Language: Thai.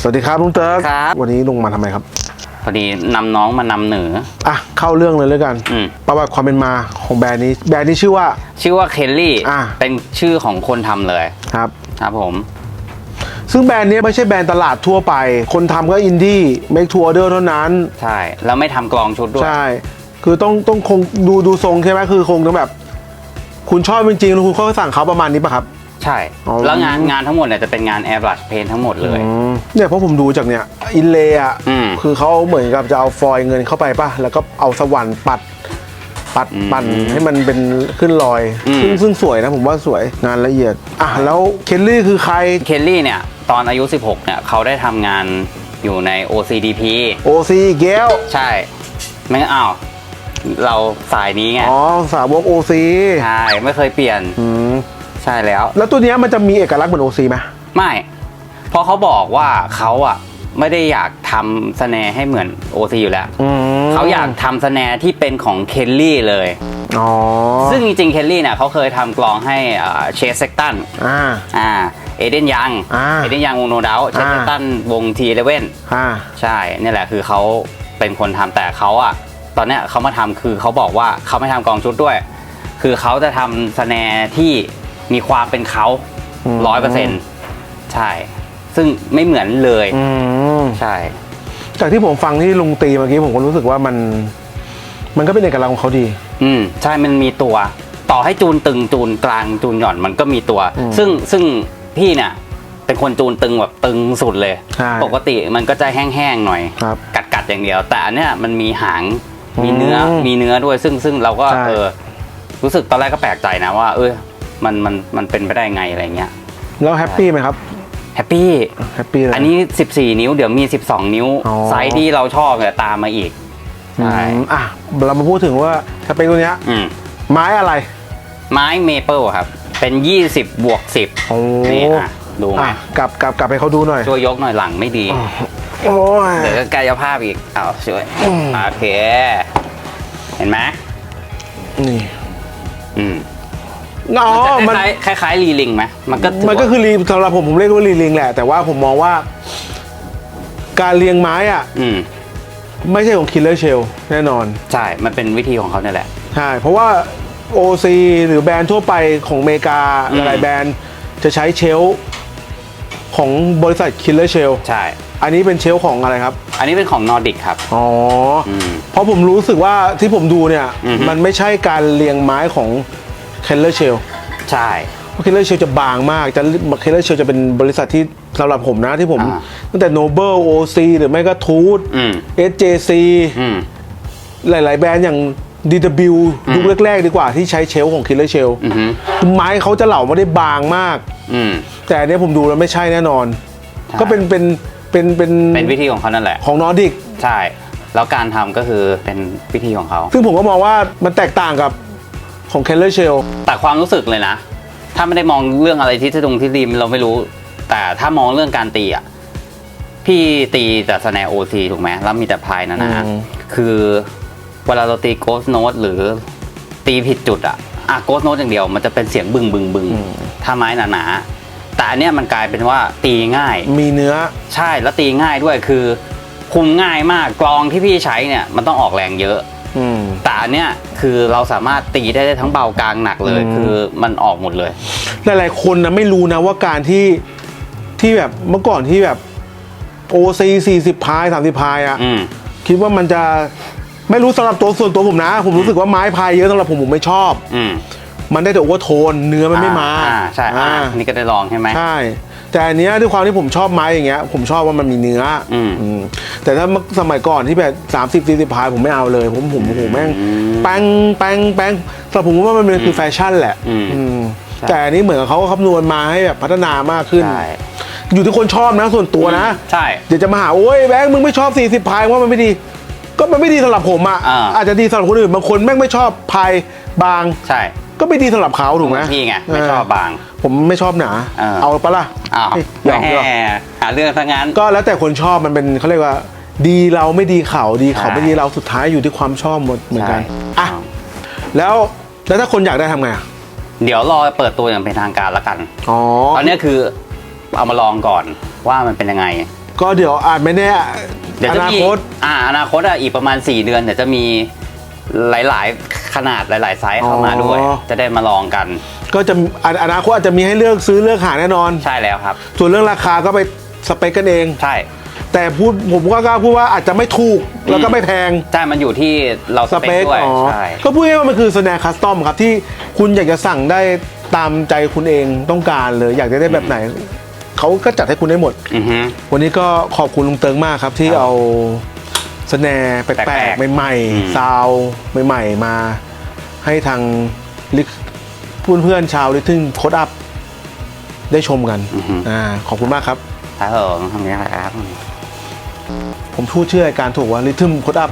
สวัสดีครับลุงเติร์กครับ วันนี้ลุงมาทำไมครับ พอดีนำน้องมานำเหนือ อะเข้าเรื่องเลยแล้วกัน อืม ประวัติความเป็นมาของแบรนด์นี้ แบรนด์นี้ชื่อว่า ชื่อว่าเคลลี่ อะ เป็นชื่อของคนทำเลย ครับ ครับผม ซึ่งแบรนด์นี้ไม่ใช่แบรนด์ตลาดทั่วไป คนทำก็อินดี้เมคทัวร์เดอร์เท่านั้น ใช่ แล้วไม่ทำกลองชุดด้วย ใช่ คือต้องต้องคงดูดูทรงใช่ไหมคือคงต้องแบบ คุณชอบจริงๆแล้วคุณก็สั่งเขาประมาณนี้ป่ะครับ ใช่ อ๋อ แล้วงานงานทั้งหมดเนี่ยจะเป็นงาน Airbrush Paint ทั้งหมดเลย อืมเนี่ยเพราะผมดูจากเนี่ยอินเลย์อะอืมคือเขาเหมือนกับจะเอาฟอยล์เงินเข้าไปป่ะ แล้วก็เอาสว่านปัด ปัดอืมปั่นให้มันเป็นขึ้นรอย อืม ซึ่งซึ่งสวยนะผมว่าสวยงานละเอียด อะแล้วเคลลี่คือใคร เคลลี่เนี่ยตอนอายุ 16 เนี่ยเขาได้ทำงานอยู่ใน OCDP โอซีเกลใช่ไม่งั้นอ้าวเราสายนี้ไง อ๋อสาวกโอซีใช่ ไม่เคยเปลี่ยน ใช่แล้ว แล้วตัวเนี้ยมันจะมีเอกลักษณ์เหมือนโอซีไหมไม่ เพราะเขาบอกว่าเขาอะไม่ได้อยากทำสแนร์ให้เหมือน OC อยู่แล้ว เขาอยากทำสแนร์ที่เป็นของเคลลี่เลย อ๋อซึ่งจริงๆเคลลี่เนี่ยเขาเคยทำกลองให้เชสเซกตันอ่า อ่าเอเดนยังอ่าเอเดนยังวงโนดาวเชสเซกตันวงทีเลเว่นอ่า ใช่นี่แหละคือเขาเป็นคนทำแต่เขาอะตอนเนี้ยเขามาทำคือเขาบอกว่าเขาไม่ทำกลองชุดด้วย คือเขาจะทำสแนร์ที่ มีความเป็นเขาอืม ร้อยเปอร์เซ็นต์ใช่ ซึ่งไม่เหมือนเลย อืมใช่ จากที่ผมฟังที่ลุงตีเมื่อกี้ผมก็รู้สึกว่ามัน มันก็เป็นเอกลักษณ์ของเขาดี อืมใช่มันมีตัว ต่อให้จูนตึงจูนกลางจูนหย่อนมันก็มีตัว อืมซึ่งซึ่งพี่เนี่ยเป็นคนจูนตึงแบบตึงสุดเลย ใช่ ปกติมันก็จะแห้งๆหน่อย ครับ กัดกัดๆอย่างเดียว แต่อันเนี้ยมันมีหางมีเนื้ออืมมีเนื้อด้วยซึ่งซึ่งเราก็ใช่ เออรู้สึกตอนแรกก็แปลกใจนะว่า เออ มันมันมันเป็นไปได้ไงอะไรเงี้ยแล้วแฮปปี้ไหมครับแฮปปี้แฮปปี้เลยอันนี้ 14 นิ้วเดี๋ยวมี 12 นิ้วอ๋อไซส์ที่เราชอบเนี่ยตามมาอีกอืใช่มอะเรามาพูดถึงว่าถ้าเป็นตัวเนี้ยอืมไม้อะไร ไม้เมเปิลครับ เป็น 20 บวก 10โอ้นี่อะดูไหมอะกลับกลับกลับไปเขาดูหน่อย ช่วยยกหน่อยหลังไม่ดีโอ้ยเดี๋ยวก็กายภาพอีกเอาช่วยอืมโอเค เห็นไหมนี่ อืม อ๋อมัมันนคล้ายๆคล้ายๆรีลิงไหมมันก็ถืมันก็ว่าคือรีสำหรับผมผมเรียกว่ารีลิงแหละ แต่ว่าผมมองว่า การเรียงไม้อะอืมไม่ใช่ของคิลเลอร์เชลแน่นอน ใช่ มันเป็นวิธีของเขาเนี่ยแหละ ใช่ เพราะว่า OC หรือแบรนด์ทั่วไปของอเมริกาอืมหลายๆแบรนด์จะใช้เชลฟ์ของบริษัทคิลเลอร์เชลใช่ อันนี้เป็นเชลฟ์ของอะไรครับ อันนี้เป็นของนอร์ดิกครับ อ๋อออืมเพราะผมรู้สึกว่าที่ผมดูเนี่ยอือฮึมันไม่ใช่การเรียงไม้ของ คิลเลอร์เชลใช่เพราะคิลเลอร์เชลจะบางมากจะคิลเลอร์เชลจะเป็นบริษัทที่สำหรับผมนะที่ผมอ่าตั้งแต่ Noble OC หรือไม่ก็ทูตอืม SJC อืมหลาย ๆ แบรนด์อย่าง DW อืมยุคแรก ๆ ดีกว่าที่ใช้เชลฟ์ของ Killer Shell อือฮึไม้เขาจะเหล่าไม่ได้บางมากอืมแต่อันเนี้ยผมดูแล้วไม่ใช่แน่นอนใช่ก็เป็นเป็นเป็นเป็นเป็นวิธีของเขานั่นแหละ ของนอร์ดิก ใช่ แล้วการทำก็คือเป็นวิธีของเขา ซึ่งผมก็มองว่ามันแตกต่างกับ ของ Killer Shell แต่ความรู้สึกเลยนะ ถ้าไม่ได้มองเรื่องอะไรที่ที่ตรงที่ริมเราไม่รู้ แต่ถ้ามองเรื่องการตีอะพี่ตีแต่สแนโอซีถูกไหมแล้วมีแต่พายนะนะอืมคือเวลาเราตีโกสโนตหรือตีผิดจุดอะอะโกสโนตอย่างเดียวมันจะเป็นเสียงบึงบึงบึงถ้าไม้หนาๆแต่อันเนี้ยมันกลายเป็นว่าตีง่าย มีเนื้อใช่แล้วตีง่ายด้วยคือคุมง่ายมากกลองที่พี่ใช้เนี่ยมันต้องออกแรงเยอะอืม แต่อันเนี้ยคือเราสามารถตีได้ทั้งเบากลางหนักเลยอืมคือมันออกหมดเลย หลายๆคนนะไม่รู้นะว่าการที่ที่แบบเมื่อก่อนที่แบบ OC 40พาย30พายอะอืมคิดว่ามันจะไม่รู้สำหรับตัวส่วนตัวผมนะ ผมรู้สึกว่าไม้พายเยอะสำหรับผมผมไม่ชอบ อืมมันได้แต่โอเวอร์โทนเนื้อมันไม่มาอ่าใช่อ่าอ่านี่ก็ได้ลองใช่ไหมใช่ แต่อันเนี้ยด้วยความที่ผมชอบไม้อย่างเงี้ยผมชอบว่ามันมีเนื้ออมอืมแต่ถ้าสมัยก่อนที่แบบ30 40พายผมไม่เอาเลย ผมผมโอ้โหแม่งอืมแป้งแป้งแป้งสำหรับผมว่ามันเป็นคือแฟชั่นแหละอืมอืมใช่แต่อันนี้เหมือนกับเขาคำนวณมาให้แบบพัฒนามากขึ้น ใช่ อยู่ที่คนชอบนะส่วนตัวนะ ใช่ เดี๋ยวจะมาหาโอ้ยแบงค์มึงไม่ชอบ 40พายว่ามันไม่ดี ก็มันไม่ดีสำหรับผมอะอ่า อาจจะดีสำหรับคนอื่นบางคนแม่งไม่ชอบพายบาง ใช่ก็ไม่ดีสำหรับเขาถูกไหมพี่ไงไม่ชอบบาง ผมไม่ชอบหนา เออ เอาปะล่ะ อ้าวเฮ้ยหยอก แหหยอกมหาเรื่องซะงั้น ก็แล้วแต่คนชอบมันเป็นเขาเรียกว่า ดีเราไม่ดีเขาดีเขาใช่ ไม่ดีเราสุดท้ายอยู่ที่ความชอบหมดเหมือนกันใช่อะแล้วแล้วถ้าคนอยากได้ทำไงอะเดี๋ยวรอเปิดตัวอย่างเป็นทางการแล้วกัน อ๋อตอนเนี้ยคือเอามาลองก่อนว่ามันเป็นยังไง ก็เดี๋ยวอาจไม่แน่เดี๋ยวอจะนามีคต อ่าอนาคตอะอีกประมาณ 4 เดือนเดี๋ยวจะมีหลาย ๆ ขนาดหลาย ๆ ไซส์เข้ามาด้วย อ๋อ จะได้มาลองกัน ก็จะออนาคตอาจจะมีให้เลือกซื้อเลือกหาแน่นอน ใช่แล้วครับ ส่วนเรื่องราคาก็ไปสเปคกันเอง ใช่ แต่พูดผมก็กล้าพูดว่าอาจจะไม่ถูกแล้วก็ไม่แพง ใช่ มันอยู่ที่เราสสเปเปคคด้วยอ๋อใช่ก็พูดง่ายๆว่ามันคือสแนคัสตอมครับที่คุณอยากจะสั่งได้ตามใจคุณเองต้องการเลยอยากจะได้แบบไหน เขาก็จัดให้คุณได้หมด อือฮึ วันนี้ก็ขอบคุณลุงเติงมากครับที่ครับเอาสแนร์แปแปลลกกๆๆใหม่อืม ๆซาวใหม่ ๆ มา ให้ทางลิ เพื่อนๆชาวลิทึ่งโคดอัพได้ชมกันอ่าขอบคุณมากครับ ครับผมทำอย่างนี้ครับ ผมพูดชื่อรายการถูกว่าลิทึมโคดอัพ